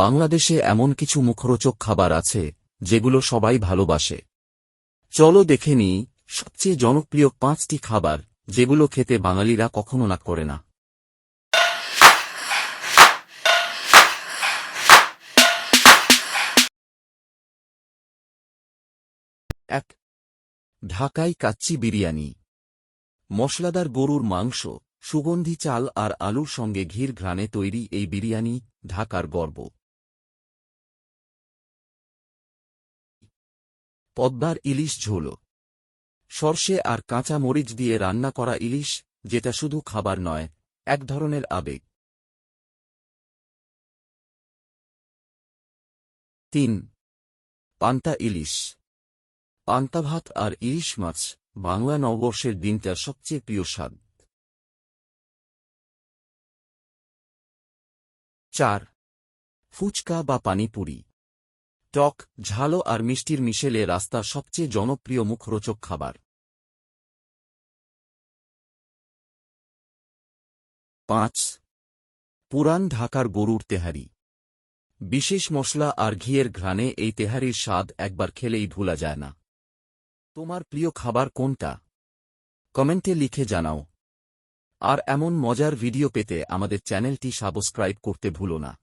বাংলাদেশে এমন কিছু মুখরোচক খাবার আছে, যেগুলো সবাই ভালোবাসে। চলো দেখে নিই, সবচেয়ে জনপ্রিয় পাঁচটি খাবার, যেগুলো খেতে বাঙালিরা কখনো না করে না। এক ঢাকাই কাচ্চি বিরিয়ানি। মশলাদার গরুর মাংস, সুগন্ধি চাল আর আলুর সঙ্গে ঘির ঘ্রাণে তৈরি এই বিরিয়ানি ঢাকার গর্ব। পদ্মার ইলিশ ঝোল। সর্ষে আর কাঁচা মরিচ দিয়ে রান্না করা ইলিশ, যেটা শুধু খাবার নয়, এক ধরনের আবেগ। তিন। পান্তা ইলিশ। পান্তা ভাত আর ইলিশ মাছ বাংলা নববর্ষের দিনটার সবচেয়ে প্রিয় স্বাদ। চার। ফুচকা বা পানিপুরি। টক ঝালো আর মিষ্টির মিশেলে রাস্তার সবচেয়ে জনপ্রিয় মুখরোচক খাবার। পাঁচ, পুরান ঢাকার গরুর তেহারি। বিশেষ মশলা আর ঘিয়ের ঘ্রাণে এই তেহারির স্বাদ একবার খেলেই ভোলা যায় না। তোমার প্রিয় খাবার কোনটা? কমেন্টে লিখে জানাও। আর এমন মজার ভিডিও পেতে আমাদের চ্যানেলটি সাবস্ক্রাইব করতে ভুলো না।